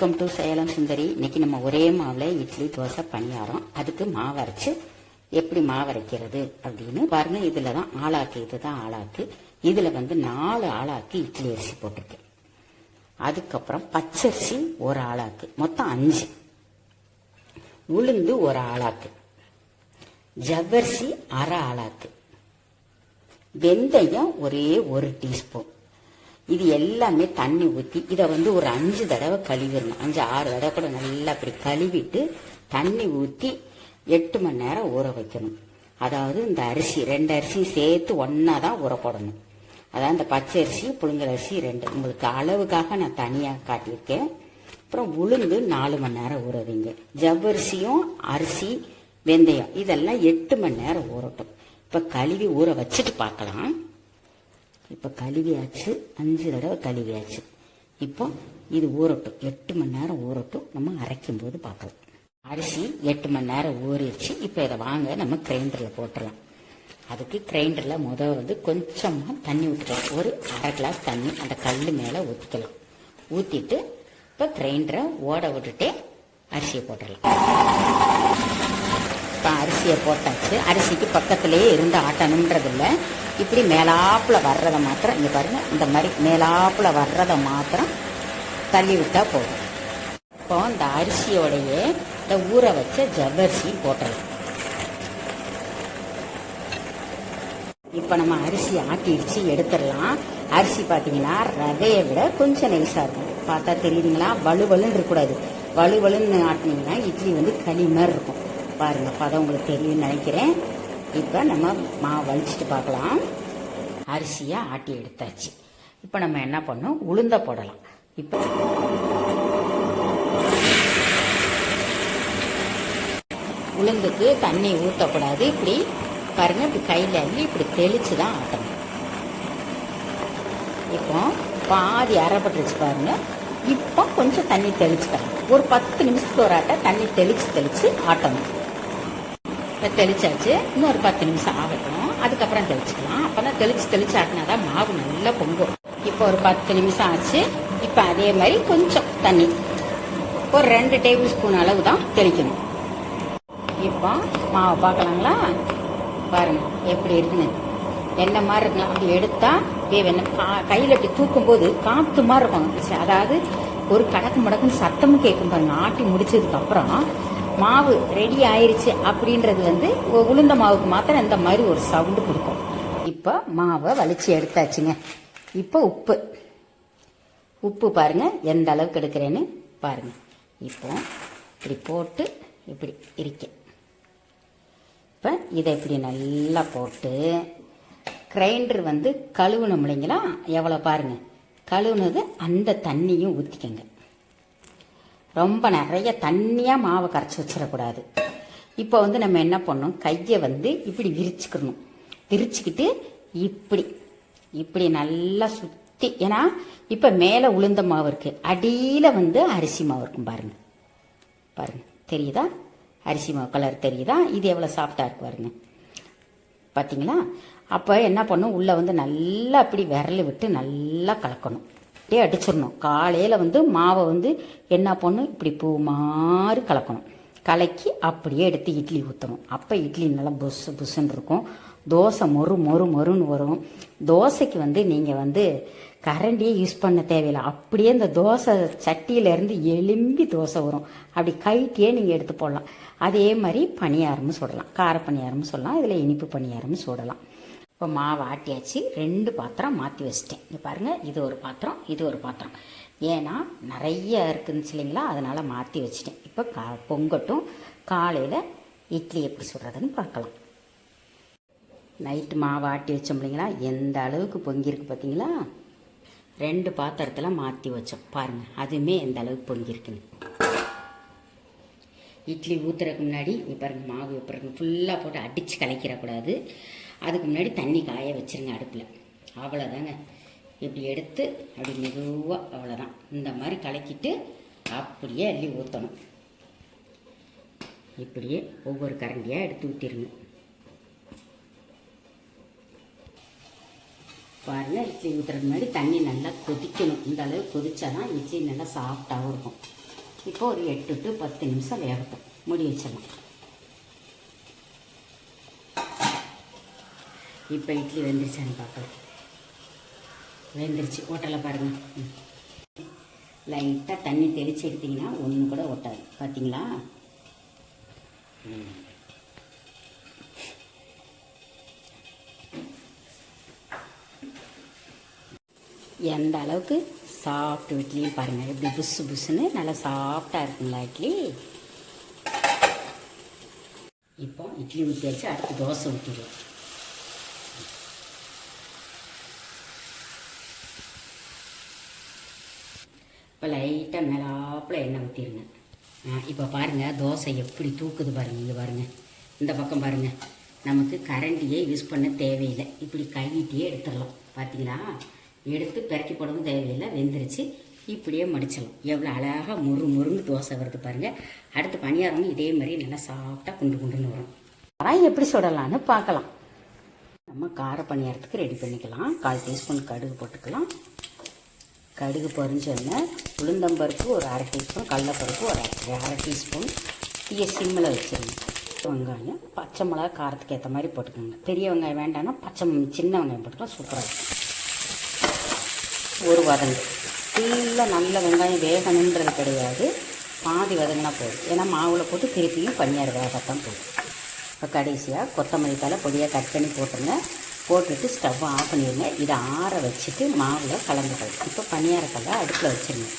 Welcome to Salem சுந்தரி இன்னைக்கு நம்ம ஒரே மாவில் இட்லி தோசை பணியாரம். அதுக்கு மாவு அரைச்சு எப்படி மாவு அரைக்கிறது அப்படின்னு பாருங்க. இதில் தான் ஆளாக்கு இதுதான் ஆளாக்கு. இதுல வந்து நாலு ஆளாக்கு இட்லி அரிசி போட்டிருக்கேன். அதுக்கப்புறம் பச்சரிசி ஒரு ஆளாக்கு. மொத்தம் அஞ்சு. உளுந்து ஒரு ஆளாக்கு. ஜவ்வரிசி அரை ஆளாக்கு. வெந்தயம் ஒரே ஒரு டீஸ்பூன். இது எல்லாமே தண்ணி ஊற்றி இதை வந்து ஒரு அஞ்சு தடவை கழுவிடணும். அஞ்சு ஆறு தடவை கூட நல்லா அப்படி கழுவிட்டு தண்ணி ஊற்றி எட்டு மணி நேரம் ஊற வைக்கணும். அதாவது இந்த அரிசி ரெண்டு அரிசியும் சேர்த்து ஒன்றா தான் ஊற போடணும். அதாவது இந்த பச்சை அரிசி புழுங்கல் அரிசி ரெண்டு. உங்களுக்கு அளவுக்காக நான் தனியாக காட்டியிருக்கேன். அப்புறம் உளுந்து நாலு மணி நேரம் ஊற வைங்க. ஜவ்வரிசியும் அரிசி வெந்தயம் இதெல்லாம் எட்டு மணி நேரம் ஊறட்டும். இப்போ கழுவி ஊற வச்சுட்டு பார்க்கலாம். இப்போ கழுவியாச்சு. அஞ்சு தடவை கழுவியாச்சு. இப்போ இது ஊறட்டும். எட்டு மணி நேரம் ஊறட்டும். நம்ம அரைக்கும் போது பார்க்கலாம். அரிசி எட்டு மணி நேரம் ஊறிடுச்சு. இப்போ இதை வாங்க நம்ம கிரைண்டரில் போட்டுடலாம். அதுக்கு கிரைண்டரில் முதல் வந்து கொஞ்சமாக தண்ணி ஊற்றிக்கலாம் ஒரு அரை கிளாஸ் தண்ணி அந்த கல் மேலே ஊற்றிக்கலாம் ஊற்றிட்டு இப்போ கிரைண்டரை ஓட விட்டுட்டே அரிசியை போட்டுடலாம். இப்போ அரிசியை போட்டாச்சு. அரிசிக்கு பக்கத்துலேயே இருந்து ஆட்டணுன்றது இல்லை இப்படி மேலாப்பில் வர்றதை மாத்திரம் இங்கே பாருங்கள் இந்த மாதிரி மேலாப்பில் வர்றதை மாத்திரம் தள்ளி விட்டால் போதும். இப்போ இந்த அரிசியோடைய இந்த ஊற வச்ச ஜவ்வரிசியும் போட்டுடலாம் இப்போ நம்ம அரிசி ஆட்டிடுச்சு எடுத்துடலாம். அரிசி பார்த்தீங்கன்னா ரவையை விட கொஞ்சம் நைஸாக இருக்கும். பார்த்தா தெரியுதுங்களா? வலுவலுன்னு இருக்கக்கூடாது. வலுவலுன்னு ஆட்டினீங்கன்னா இட்லி வந்து களி மாதிரி இருக்கும். பாருங்கள் பதம் உங்களுக்கு தெரியும்னு நினைக்கிறேன். இப்போ நம்ம மாவு வலிச்சிட்டு பார்க்கலாம். அரிசியை ஆட்டி எடுத்தாச்சு. இப்போ நம்ம என்ன பண்ணோம் உளுந்த போடலாம். இப்போ உளுந்துக்கு தண்ணி ஊற்றக்கூடாது இப்படி பாருங்க இப்படி கையில் அள்ளி இப்படி தெளிச்சு தான் ஆட்டணும். இப்போ பாதி அரைப்பட்டுருச்சு பாருங்க. இப்போ கொஞ்சம் தண்ணி தெளிச்சுக்கலாம். ஒரு பத்து நிமிஷத்துக்கு ஒரு ஆட்டை தண்ணி தெளிச்சு தெளிச்சு ஆட்டணும். தெளிச்சாச்சு. இன்னும் ஒரு பத்து நிமிஷம் ஆகட்டும். அதுக்கப்புறம் தெளிச்சுக்கலாம். அப்போ தான் தெளிச்சு தெளிச்சு ஆட்டினா தான் மாவு நல்லா பொங்கும். இப்போ ஒரு பத்து நிமிஷம் ஆச்சு. இப்போ அதே மாதிரி கொஞ்சம் தண்ணி. ஒரு ரெண்டு டேபிள் ஸ்பூன் அளவு தான் தெளிக்கணும். இப்போ மாவை பார்க்கலாங்களா? பாருங்க எப்படி இருக்குன்னு. என்ன மாதிரி இருக்கலாம். அப்படி எடுத்தா அப்படியே கா- கையில் அப்படி தூக்கும் போது காத்து மாதிரி இருக்கும். சரி, அதாவது ஒரு கடக்கு மடக்குன்னு சத்தமும் கேட்கும் பாருங்க. ஆட்டி முடிச்சதுக்கு அப்புறம் மாவு ரெடி ஆயிருச்சு அப்படின்றது வந்து உளுந்த மாவுக்கு மாத்திரம் இந்த மாதிரி ஒரு சவுண்டு கொடுக்கும். இப்போ மாவை வலிச்சு எடுத்தாச்சுங்க. இப்போ உப்பு. உப்பு பாருங்க எந்த அளவுக்கு எடுக்கிறேன்னு பாருங்க. இப்போ இப்படி போட்டு இப்படி இருக்கேன் இப்போ இதை இப்படி நல்லா போட்டு கிரைண்டர் வந்து கழுவுனோம் இல்லைங்களா? எவ்வளோ பாருங்க. கழுவுனது அந்த தண்ணியும் ஊற்றிக்கங்க ரொம்ப நிறைய தண்ணியாக மாவை கரைச்சி வச்சிடக்கூடாது. இப்போ வந்து நம்ம என்ன பண்ணணும்? கையை வந்து இப்படி விரிச்சுக்கணும். விரிச்சுக்கிட்டு இப்படி இப்படி நல்லா சுற்றி ஏன்னா இப்போ மேலே உளுந்த மாவு இருக்குது அடியில் வந்து அரிசி மாவு இருக்கும் பாருங்க. பாருங்க. தெரியுதா? அரிசி மாவு கலர் தெரியுதா? இது எவ்வளோ சாஃப்டாக இருக்கு பாருங்க. பார்த்தீங்களா அப்போ என்ன பண்ணும் உள்ளே வந்து நல்லா அப்படி விரல் விட்டு நல்லா கலக்கணும். அப்படியே அடிச்சிடணும். காலையில் வந்து மாவை வந்து என்ன பண்ணும் இப்படி பூ மாதிரி கலக்கணும். கலக்கி அப்படியே எடுத்து இட்லி ஊற்றணும் அப்போ இட்லி நல்லா புசு புசுன்னு இருக்கும். தோசை மொறு மொறு மொறுன்னு வரும். தோசைக்கு வந்து நீங்கள் வந்து கரண்டியே யூஸ் பண்ண தேவையில்லை. அப்படியே இந்த தோசை சட்டியிலேருந்து எலும்பி தோசை வரும். அப்படி கைட்டியே நீங்கள் எடுத்து போடலாம். அதே மாதிரி பணியாரமும் சுடலாம். கார பணியாரமும் சொல்லலாம் இதில் இனிப்பு பணியாரமும் சுடலாம். இப்போ மாவு ஆட்டியாச்சு. ரெண்டு பாத்திரம் மாற்றி வச்சிட்டேன். இங்கே பாருங்கள் இது ஒரு பாத்திரம் இது ஒரு பாத்திரம். ஏன்னா நிறைய இருக்குதுன்னு இல்லைங்களா அதனால் மாற்றி வச்சிட்டேன். இப்போ கா பொங்கட்டும் காலையில் இட்லி எப்படி சுடுறதுன்னு பார்க்கலாம். நைட்டு மாவு ஆட்டி வச்சோம் இல்லைங்களா? எந்த அளவுக்கு பொங்கியிருக்கு பார்த்தீங்களா ரெண்டு பாத்திரத்தில் மாற்றி வச்சோம். பாருங்கள் அதுவுமே எந்த அளவுக்கு பொங்கியிருக்குன்னு இட்லி ஊற்றுறதுக்கு முன்னாடி இங்க பாருங்க மாவு பாருங்க ஃபுல்லாக போட்டு அடித்து கலைக்கிறக்கூடாது அதுக்கு முன்னாடி தண்ணி காய வச்சிருங்க அடுப்பில். அவ்வளோதாங்க இப்படி எடுத்து அப்படி மெதுவாக அவ்வளோதான் இந்த மாதிரி கலக்கிட்டு அப்படியே அள்ளி ஊற்றணும் இப்படியே ஒவ்வொரு கரண்டியாக எடுத்து ஊற்றிருங்க பாருங்கள் இட்லி ஊற்றுறதுக்கு முன்னாடி தண்ணி நல்லா கொதிக்கணும். இந்த அளவு கொதிச்சா தான் இட்லி நல்லா சாஃப்டாகவும் இருக்கும். இப்போ ஒரு எட்டு டு பத்து நிமிஷம் வேகட்டும். மூடி வச்சிடலாம் இப்போ இட்லி வெந்துருச்சான்னு பார்க்கலாம். வெந்துருச்சு. ஓட்டலை பாருங்கள் லைட்டாக தண்ணி தெளித்து எடுத்தீங்கன்னா ஒன்று கூட ஒட்டாது. பார்த்தீங்களா. எந்த அளவுக்கு? சாஃப்ட் இட்லியும் பாருங்கள் எப்படி புசு புசுன்னு நல்லா சாஃப்டாக இருக்குங்களா இட்லி? இப்போ இட்லி ஊற்றி வச்சு அடுத்து தோசை ஊற்றிடுவோம் இப்போ லைட்டாக மேலாப்பில் எண்ணெய் ஊற்றிடுங்க இப்போ பாருங்கள் தோசை எப்படி தூக்குது பாருங்கள் இங்கே பாருங்கள் இந்த பக்கம் பாருங்கள் நமக்கு கரண்டியே யூஸ் பண்ண தேவையில்லை. இப்படி கையிட்டே எடுத்துடலாம். பார்த்தீங்களா எடுத்து பிறக்கி போடவும் தேவையில்லை வெந்துருச்சு. இப்படியே மடிச்சிடலாம். எவ்வளோ அழகாக முறு முருங்கு தோசை வருது பாருங்கள் அடுத்து பணியாரமும் இதே மாதிரி நல்லா சாஃப்டாக குண்டு குண்டுன்னு வரும். அதான் எப்படி சுடலான்னு பார்க்கலாம். நம்ம கார பணியாரத்துக்கு ரெடி பண்ணிக்கலாம். கால் டீஸ்பூன் கடுகு போட்டுக்கலாம். கடுகு பொறிஞ்சோடனே உளுந்தம்பருப்பு ஒரு அரை டீஸ்பூன் கடலப்பருப்பு ஒரு அரை அரை டீஸ்பூன் தீய சிம்மில் வச்சிருங்க. வெங்காயம் பச்சை மிளகா காரத்துக்கு ஏற்ற மாதிரி போட்டுக்கோங்க. பெரிய வெங்காயம் வேண்டாம்னா பச்சை சின்ன வெங்காயம் போட்டுக்கலாம். சூப்பராக இருக்கும். ஒரு வதங்கு. ஃபுல்லாக நல்ல வெங்காயம் வேகணுன்றது கிடையாது. பாதி வதங்கினா போதும். ஏன்னா மாவில் போட்டு திருப்பியும் பனியார் வேகத்தான் போதும். இப்போ கடைசியாக கொத்தமல்லி தலை பொடியாக கட் பண்ணி போட்டுருங்க. போட்டுட்டு ஸ்டவ் ஆஃப் பண்ணிடுங்க இதை ஆற வச்சுட்டு மாவில் கலந்துக்கலாம். இப்போ பனியாரக்கல்லை அடுப்பில் வச்சிருங்க.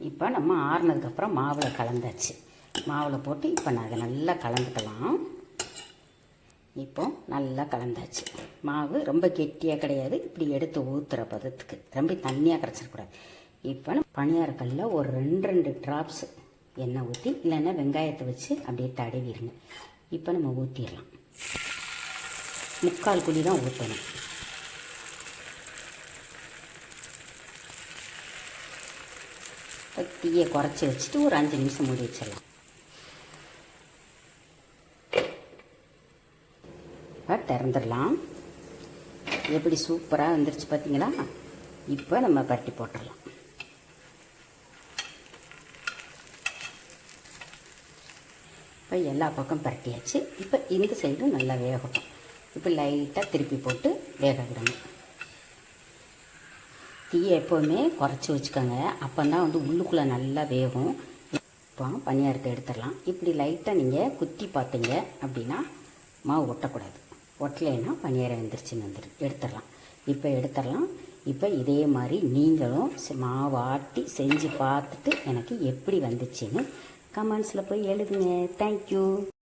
இப்போ நம்ம ஆறுனதுக்கப்புறம் மாவில் கலந்தாச்சு. மாவில் போட்டு இப்போ நான் அதை நல்லா கலந்துக்கலாம். இப்போ நல்லா கலந்தாச்சு. மாவு ரொம்ப கெட்டியாக கிடையாது. இப்படி எடுத்து ஊற்றுற பதத்துக்கு. ரொம்ப தண்ணியாக கரைச்சிடக்கூடாது. இப்போ நம்ம பணியாரக்கல்ல ஒரு ரெண்டு ரெண்டு ட்ராப்ஸ் எண்ணெய் ஊற்றி இல்லைன்னா வெங்காயத்தை வச்சு அப்படியே தடவிடுங்க இப்போ நம்ம ஊற்றிடலாம் முக்கால் குழி தான் ஊற்றணும் தீயை குறைச்சி வச்சுட்டு ஒரு அஞ்சு நிமிஷம் மூடி வச்சிடலாம். திறந்துடலாம். எப்படி சூப்பராக வந்துருச்சு பார்த்தீங்களா இப்போ நம்ம பரட்டி போட்டுடலாம். இப்போ எல்லா பக்கம் பரட்டியாச்சு. இப்போ இந்த சைடும் நல்லா வேகட்டும். இப்போ லைட்டாக திருப்பி போட்டு வேக விடணும். தீயை எப்போவுமே குறைச்சி வச்சுக்கோங்க. அப்போ தான் வந்து உள்ளுக்குள்ளே நல்லா வேகும். இப்போ பனியாரத்தை எடுத்துடலாம். இப்படி லைட்டாக நீங்கள் குத்தி பார்த்தீங்க அப்படின்னா மாவு ஒட்டக்கூடாது. ஒட்டலைன்னா பனியாரம் வெந்துருச்சுன்னு வந்துடு எடுத்துடலாம். இப்போ எடுத்துடலாம். இப்போ இதே மாதிரி நீங்களும் மாவு ஆட்டி செஞ்சு பார்த்துட்டு எனக்கு எப்படி வந்துச்சுன்னு கமெண்ட்ஸில் போய் எழுதுங்க. தேங்க்யூ